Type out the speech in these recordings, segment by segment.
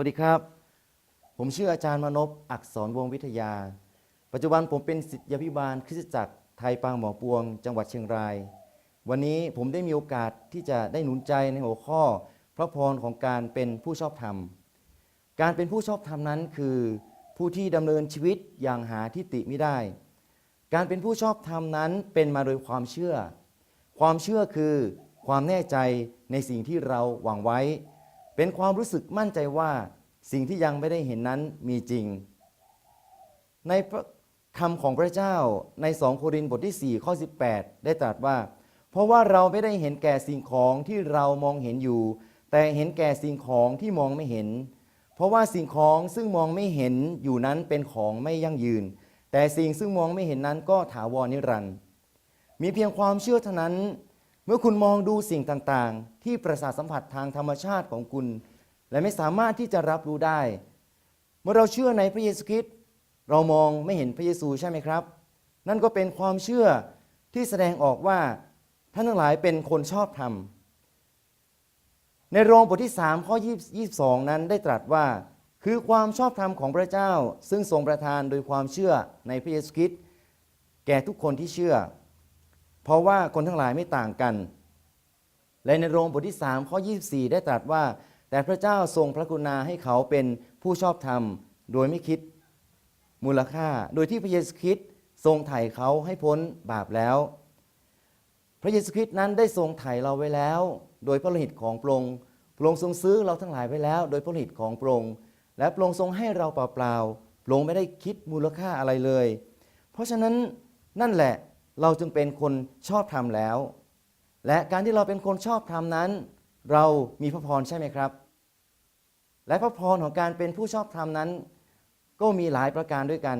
สวัสดีครับ ผมชื่ออาจารย์มนพอักษรวงวิทยา ปัจจุบันผมเป็นศิษยาภิบาลคริสตจักรไทยปางหมอปวง จังหวัดเชียงราย วันนี้ผมได้มีโอกาสที่จะได้หนุนใจในหัวข้อ พระพรของการเป็นผู้ชอบธรรม การเป็นผู้ชอบธรรมนั้นคือ ผู้ที่ดำเนินชีวิตอย่างหาที่ติไม่ได้ การเป็นผู้ชอบธรรมนั้นเป็นมาโดยความเชื่อ ความเชื่อคือความแน่ใจในสิ่งที่เราหวังไว้ เป็นความรู้สึกมั่นใจว่าสิ่งที่ยังไม่ได้เห็นนั้นมีจริง ในพระคำของพระเจ้าใน 2 โครินธ์บทที่ 4 ข้อ 18 ได้ตรัสว่า เพราะว่าเราไม่ได้เห็นแก่สิ่งของที่เรามองเห็นอยู่ แต่เห็นแก่สิ่งของที่มองไม่เห็น เพราะว่าสิ่งของซึ่งมองไม่เห็นอยู่นั้นเป็นของไม่ยั่งยืน แต่สิ่งซึ่งมองไม่เห็นนั้นก็ถาวรนิรันดร์มีเพียงความเชื่อเท่านั้น มื่อคุณมองดูสิ่งต่างๆ ที่ประสาทสัมผัสทางธรรมชาติของคุณ และไม่สามารถที่จะรับรู้ได้ เมื่อเราเชื่อในพระเยซูคริสต์เรามองไม่เห็นพระเยซูใช่ไหมครับ นั่นก็เป็นความเชื่อที่แสดงออกว่าท่านทั้งหลายเป็นคนชอบธรรม ในโรมบทที่3ข้อ22 นั้นได้ตรัสว่า คือความชอบธรรมของพระเจ้า ซึ่งทรงประทานโดยความเชื่อในพระเยซูคริสต์แก่ทุกคนที่เชื่อ เพราะว่าคนทั้งหลายไม่ต่างกัน และในโรมบทที่3ข้อ 24 ได้ตรัสว่า แต่พระเจ้าทรงพระกรุณาให้เขาเป็นผู้ชอบธรรม โดยไม่คิดมูลค่า โดยที่พระเยซูคริสต์ทรงไถ่เขาให้พ้นบาปแล้ว พระเยซูคริสต์นั้นได้ทรงไถ่เราไว้แล้ว โดยพระโลหิตของพระองค์พระองค์ทรงซื้อเราทั้งหลายไว้แล้ว โดยพระโลหิตของพระองค์และพระองค์ทรงให้เราเปล่าๆพระองค์ไม่ได้คิดมูลค่าอะไรเลย เพราะฉะนั้นนั่นแหละ เราจึงเป็นคนชอบธรรมแล้ว และการที่เราเป็นคนชอบธรรมนั้น เรามีพระพรใช่ไหมครับ และพระพรของการเป็นผู้ชอบธรรมนั้น ก็มีหลายประการด้วยกัน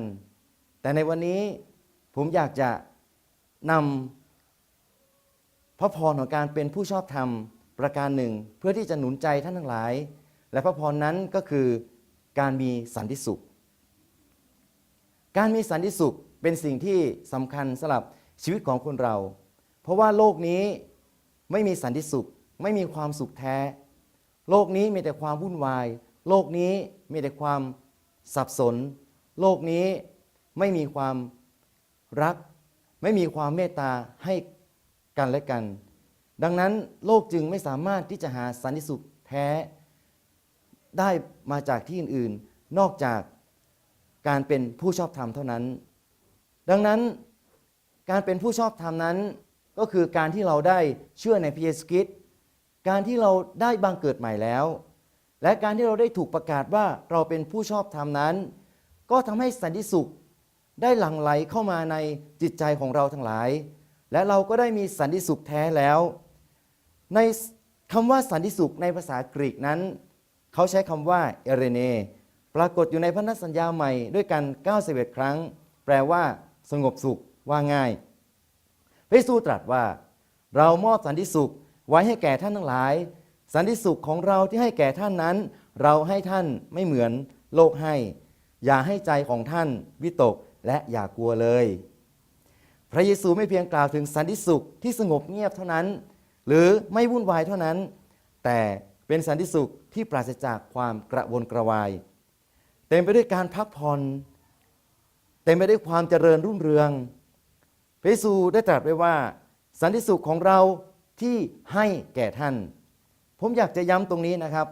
แต่ในวันนี้ผมอยากจะนำพระพรของการเป็นผู้ชอบธรรมประการหนึ่ง เพื่อที่จะหนุนใจท่านทั้งหลาย และพระพรนั้นก็คือการมีสันติสุข การมีสันติสุขเป็นสิ่งที่สำคัญสำหรับ ชีวิตของคนเรา เพราะว่าโลกนี้ไม่มีสันติสุข ไม่มีความสุขแท้ โลกนี้มีแต่ความวุ่นวาย โลกนี้มีแต่ความสับสน โลกนี้ไม่มีความรัก ไม่มีความเมตตาให้กันและกัน ดังนั้นโลกจึงไม่สามารถที่จะหาสันติสุขแท้ ได้มาจากที่อื่น ๆ นอกจากการเป็นผู้ชอบธรรมเท่านั้น ดังนั้น การเป็นผู้ชอบธรรมนั้น ก็คือการที่เราได้เชื่อในพระเยซูคริสต์การที่เราได้บังเกิดใหม่แล้ว และการที่เราได้ถูกประกาศว่าเราเป็นผู้ชอบธรรมนั้น ก็ทำให้สันติสุขได้หลั่งไหลเข้ามาในจิตใจของเราทั้งหลาย และเราก็ได้มีสันติสุขแท้แล้ว ในคำว่าสันติสุขในภาษากรีกนั้น เขาใช้คำว่าเอเรเนปรากฏอยู่ในพันธสัญญาใหม่ด้วยกัน91ครั้ง แปลว่า สงบสุข ว่าง่ายพระเยซูตรัสว่า เรามอบสันติสุขไว้ให้แก่ท่านทั้งหลาย สันติสุขของเราที่ให้แก่ท่านนั้น เราให้ท่านไม่เหมือนโลกให้ อย่าให้ใจของท่านวิตกและอย่ากลัวเลย พระเยซูไม่เพียงกล่าวถึงสันติสุขที่สงบเงียบเท่านั้น หรือไม่วุ่นวายเท่านั้น แต่เป็นสันติสุขที่ปราศจากความกระวนกระวาย เต็มไปด้วยการพักผ่อน เต็มไปด้วยความเจริญรุ่งเรือง พระเยซูได้ตรัสไว้ว่า สันติสุขของเราที่ให้แก่ท่าน ผมอยากจะย้ำตรงนี้นะครับ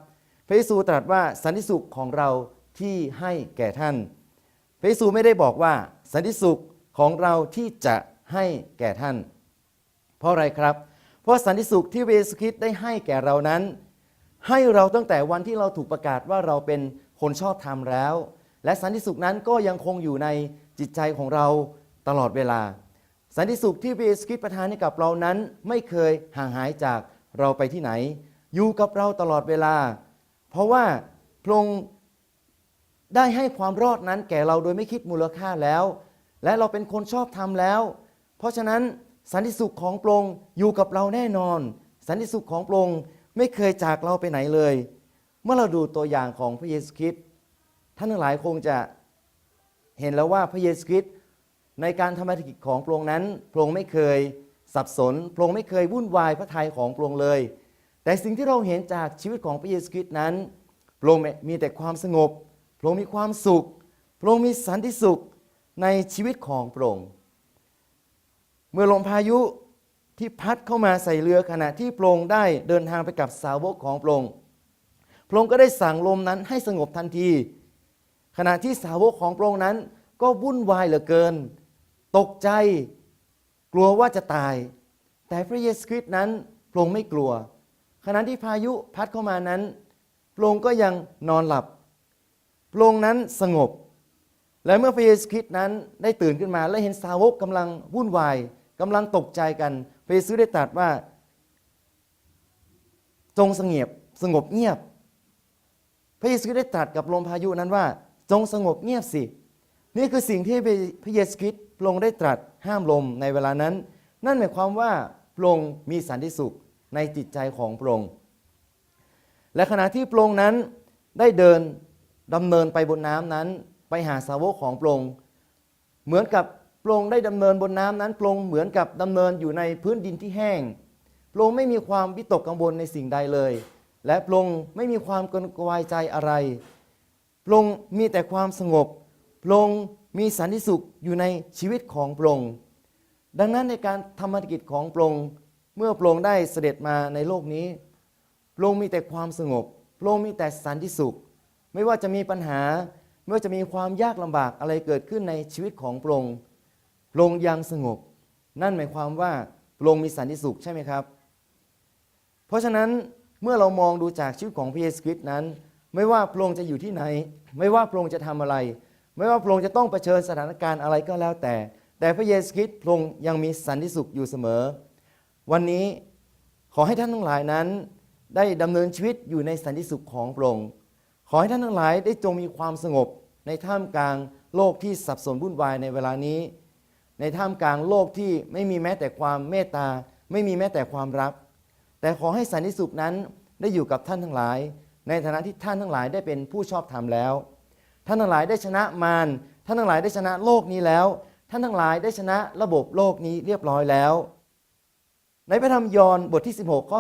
พระเยซูตรัสว่าสันติสุขของเราที่ให้แก่ท่าน พระเยซูไม่ได้บอกว่า สันติสุขของเราที่จะให้แก่ท่าน เพราะอะไรครับ เพราะสันติสุขที่เยซูคริสได้ให้แก่เรานั้น ให้เราตั้งแต่วันที่เราถูกประกาศว่าเราเป็นคนชอบธรรมแล้ว และสันติสุขนั้นก็ยังคงอยู่ในจิตใจของเราตลอดเวลา สันติสุขที่พระเยซูคริสต์ประทานให้กับเรานั้น ไม่เคยห่างหายจากเราไปที่ไหน อยู่กับเราตลอดเวลา เพราะว่าพระองค์ได้ให้ความรอดนั้นแก่เราโดยไม่คิดมูลค่าแล้ว และเราเป็นคนชอบธรรมแล้ว เพราะฉะนั้นสันติสุขของพระองค์อยู่กับเราแน่นอน สันติสุขของพระองค์ไม่เคยจากเราไปไหนเลย เมื่อเราดูตัวอย่างของพระเยซูคริสต์ท่านทั้งหลายคงจะเห็นแล้วว่าพระเยซูคริสต์ ในการทำภารกิจของพระองค์นั้น พระองค์ไม่เคยสับสน พระองค์ไม่เคยวุ่นวายพระทัยของพระองค์เลย แต่สิ่งที่เราเห็นจากชีวิตของพระเยซูคริสต์นั้น พระองค์มีแต่ความสงบ พระองค์มีความสุข พระองค์มีสันติสุขในชีวิตของพระองค์ เมื่อลมพายุที่พัดเข้ามาใส่เรือขณะที่พระองค์ได้เดินทางไปกับสาวกของพระองค์ พระองค์ก็ได้สั่งลมนั้นให้สงบทันที ขณะที่สาวกของพระองค์นั้นก็วุ่นวายเหลือเกิน ตกใจกลัวว่าจะตาย แต่พระเยซูคริสต์นั้นพระองค์ไม่กลัว ขณะที่พายุพัดเข้ามานั้นพระองค์ก็ยังนอนหลับพระองค์นั้นสงบ และเมื่อพระเยซูคริสต์นั้นได้ตื่นขึ้นมาและเห็นสาวกกำลังวุ่นวายกำลังตกใจกันพระเยซูได้ตรัสว่า จงสงบสงบเงียบ พระเยซูได้ตรัสกับลมพายุนั้นว่า จงสงบเงียบสิ นี่คือสิ่งที่พระเยซูคริสต์พระองค์ได้ตรัสห้ามลมในเวลานั้น นั่นหมายความว่าพระองค์มีสันติสุขในจิตใจของพระองค์และขณะที่พระองค์นั้นได้เดินดำเนินไปบนน้ำนั้น ไปหาสาวกของพระองค์เหมือนกับพระองค์ได้ดำเนินบนน้ำนั้นพระองค์เหมือนกับดำเนินอยู่ในพื้นดินที่แห้งพระองค์ไม่มีความวิตกกังวลในสิ่งใดเลย และพระองค์ไม่มีความกังวลใจอะไรพระองค์มีแต่ความสงบ พระองค์มีสันติสุขอยู่ในชีวิตของพระองค์ดังนั้นในการทำภารกิจของพระองค์เมื่อพระองค์ได้เสด็จมาในโลกนี้พระองค์มีแต่ความสงบพระองค์มีแต่สันติสุข ไม่ว่าจะมีปัญหาไม่ว่าจะมีความยากลำบากอะไรเกิดขึ้นในชีวิตของพระองค์พระองค์ยังสงบ นั่นหมายความว่าพระองค์มีสันติสุขใช่ไหมครับ เพราะฉะนั้นเมื่อเรามองดูจากชีวิตของพระเยซูคริสต์นั้น ไม่ว่าพระองค์จะอยู่ที่ไหน ไม่ว่าพระองค์จะทำอะไร ไม่ว่าพระองค์จะต้องเผชิญสถานการณ์อะไรก็แล้วแต่ แต่พระเยซูคริสต์พระองค์ยังมีสันติสุขอยู่เสมอ วันนี้ขอให้ท่านทั้งหลายนั้น ได้ดำเนินชีวิตอยู่ในสันติสุขของพระองค์ขอให้ท่านทั้งหลายได้จงมีความสงบ ในท่ามกลางโลกที่สับสนวุ่นวายในเวลานี้ ในท่ามกลางโลกที่ไม่มีแม้แต่ความเมตตา ไม่มีแม้แต่ความรัก แต่ขอให้สันติสุขนั้นได้อยู่กับท่านทั้งหลาย ในฐานะที่ท่านทั้งหลายได้เป็นผู้ชอบธรรมแล้ว ท่านทั้งหลายได้ชนะมารท่านทั้งหลายได้ชนะโลกนี้แล้ว ท่านทั้งหลายได้ชนะระบบโลกนี้เรียบร้อยแล้ว ในพระธรรมยอห์นบทที่ 16 ข้อ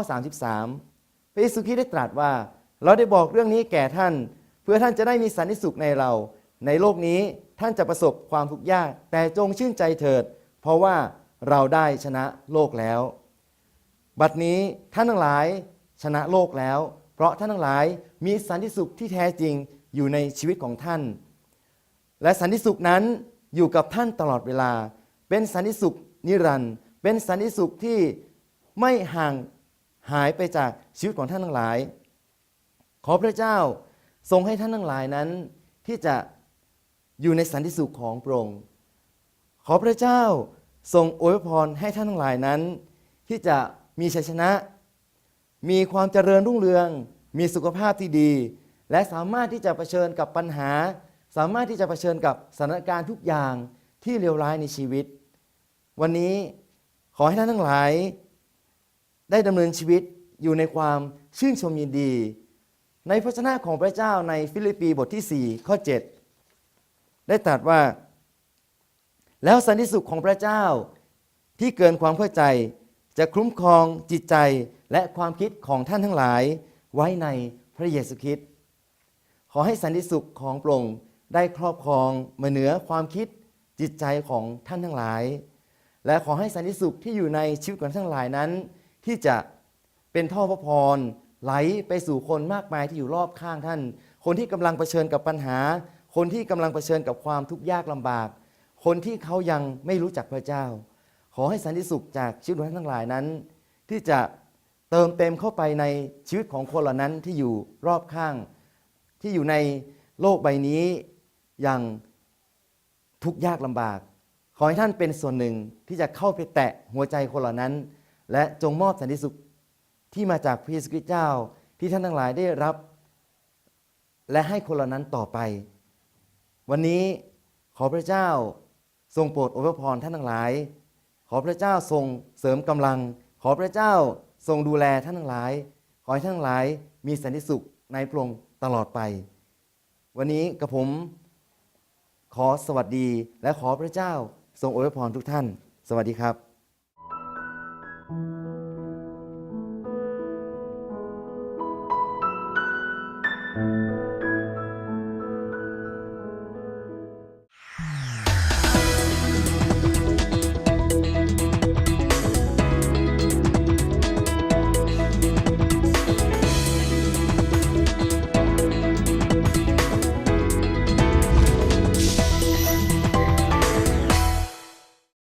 33 พระเยซูคริสต์ได้ตรัสว่า เราได้บอกเรื่องนี้แก่ท่าน เพื่อท่านจะได้มีสันติสุขในเรา ในโลกนี้ท่านจะประสบความทุกข์ยาก แต่จงชื่นใจเถิด เพราะว่าเราได้ชนะโลกแล้ว บัดนี้ท่านทั้งหลายชนะโลกแล้ว เพราะท่านทั้งหลายมีสันติสุขที่แท้จริง อยู่ในชีวิตของท่าน และสันติสุขนั้นอยู่กับท่านตลอดเวลา เป็นสันติสุขนิรันดร์เป็นสันติสุขที่ไม่ห่างหายไปจากชีวิตของท่านทั้งหลาย ขอพระเจ้าทรงให้ท่านทั้งหลายนั้นที่จะอยู่ในสันติสุขของพระองค์ขอพระเจ้าทรงอวยพรให้ท่านทั้งหลายนั้น ที่จะมีชัยชนะ มีความเจริญรุ่งเรือง มีสุขภาพที่ดี และสามารถที่จะเผชิญกับปัญหา สามารถที่จะเผชิญกับสถานการณ์ทุกอย่างที่เลวร้ายในชีวิต วันนี้ขอให้ท่านทั้งหลาย ได้ดำเนินชีวิตอยู่ในความชื่นชมยินดี ในพระชนะของพระเจ้าในฟิลิปปีบทที่ 4 ข้อ 7 ได้ตรัสว่า แล้วสันติสุขของพระเจ้าที่เกินความเข้าใจจะคุ้มครองจิตใจและความคิดของท่านทั้งหลายไว้ในพระเยซูคริสต์ ขอให้สันติสุขของพระองได้ครอบครองมาเหนือความคิดจิตใจของท่านทั้งหลาย และขอให้สันติสุขที่อยู่ในชีวิตของท่านทั้งหลายนั้น ที่จะเป็นท่อพระพรไหลไปสู่คนมากมายที่อยู่รอบข้างท่าน คนที่กำลังเผชิญกับปัญหา คนที่กำลังเผชิญกับความทุกข์ยากลำบาก คนที่เขายังไม่รู้จักพระเจ้า ขอให้สันติสุขจากชีวิตของท่านทั้งหลายนั้น ที่จะเติมเต็มเข้าไปในชีวิตของคนเหล่านั้นที่อยู่รอบข้าง ที่อยู่ในโลกใบนี้อย่างทุกข์ยากลำบาก ขอให้ท่านเป็นส่วนหนึ่งที่จะเข้าไปแตะหัวใจคนเหล่านั้น และจงมอบสันติสุขที่มาจากพระเยซูคริสต์เจ้าที่ท่านทั้งหลายได้รับ และให้คนเหล่านั้นต่อไป วันนี้ขอพระเจ้าทรงโปรดอวยพรท่านทั้งหลาย ขอพระเจ้าทรงเสริมกำลัง ขอพระเจ้าทรงดูแลท่านทั้งหลาย ขอให้ท่านทั้งหลายมีสันติสุขในพระองค์ ตลอดไป วันนี้กับผมขอสวัสดีและขอพระเจ้าทรงอวยพรทุกท่าน สวัสดีครับ